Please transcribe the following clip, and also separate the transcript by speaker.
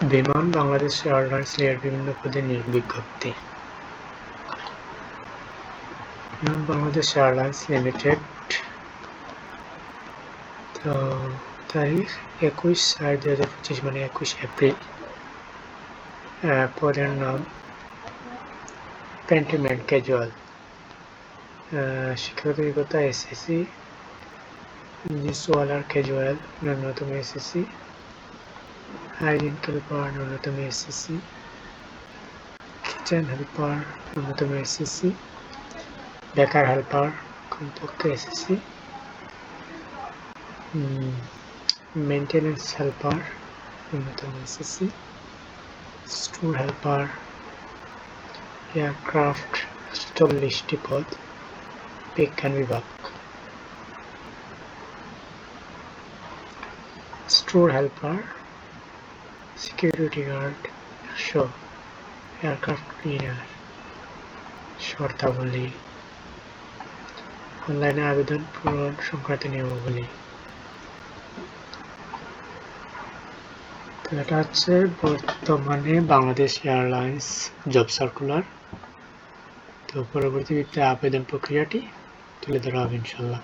Speaker 1: বিমান বাংলাদেশ এয়ারলাইন্স এর বিভিন্ন পদে নিয়োগ বিজ্ঞপ্তি। বিমান বাংলাদেশ এয়ারলাইন্স লিমিটেড তো তারিখ একুশ চার দু হাজার পঁচিশ মানে একুশ এপ্রিল। পদের নাম পেন্টিমেন্ট ক্যাজুয়াল শিক্ষাগত এসএসসি সোয়ালার ক্যাজুয়াল ন্যূনতম এসএসসি হাইজিন হেল্পার ন্যূনতম এসএসসি কিচেন হেল্পার ন্যূনতম এসএসসি বেকার হেল্পার কমপক্ষে এসএসসি মেনটেন্যান্স হেল্পার ন্যূনতম এসএসসি স্টোর হেল্পার এয়ারক্রাফট চল্লিশটি পদ বিজ্ঞান বিভাগ স্টোর হেল্পার সিকিউরিটি গার্ড একশো এয়ারক্রাফট ক্লিনার শর্তাবলী, অনলাইনে আবেদন পূরণ সংক্রান্ত নিয়মাবলী। তো এটা হচ্ছে বর্তমানে বাংলাদেশ এয়ারলাইন্স জব সার্কুলার। তো পরবর্তীতে আবেদন প্রক্রিয়াটি তুলে ধরা হবে ইনশাল্লাহ